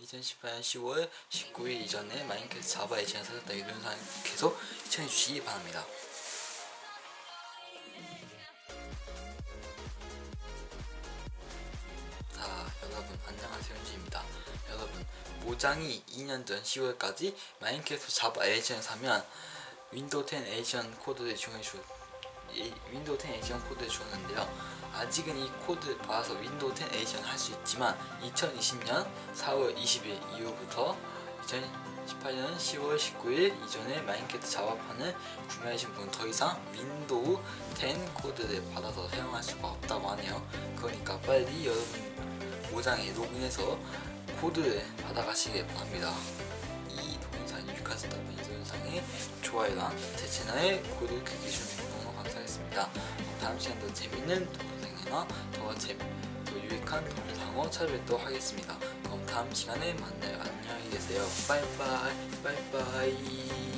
2018년 10월 19일 이전에 마인크래프트 자바 에디션 사셨다 이 동영상 계속 시청해 주시기 바랍니다. 자 여러분 안녕하세요 현지입니다. 여러분 모장이 2년 전 10월까지 마인크래프트 자바 에디션 사면 윈도우 10 에디션 코드를 지원해 주 이 윈도우 10 에디션 코드를 주었는데요. 아직은 이 코드 받아서 윈도우 10 에디션 할 수 있지만 2020년 4월 20일 이후부터 2018년 10월 19일 이전에 마인크래프트 자바판을 구매하신 분은 더 이상 윈도우 10 코드를 받아서 사용할 수가 없다고 하네요. 그러니까 빨리 여러분 모장에 로그인해서 코드를 받아가시길 바랍니다. 이 동영상이 유익하셨다면 이 동영상에 좋아요랑 제 채널에 구독 너무 감사 하겠습니다. 다음 시간 더 재밌는 동영상이나 더 재, 더 유익한 동영상으로 찾아뵙도록 하겠습니다. 그럼 다음 시간에 만나요. 안녕히 계세요. 빠이빠이. 빠이빠이.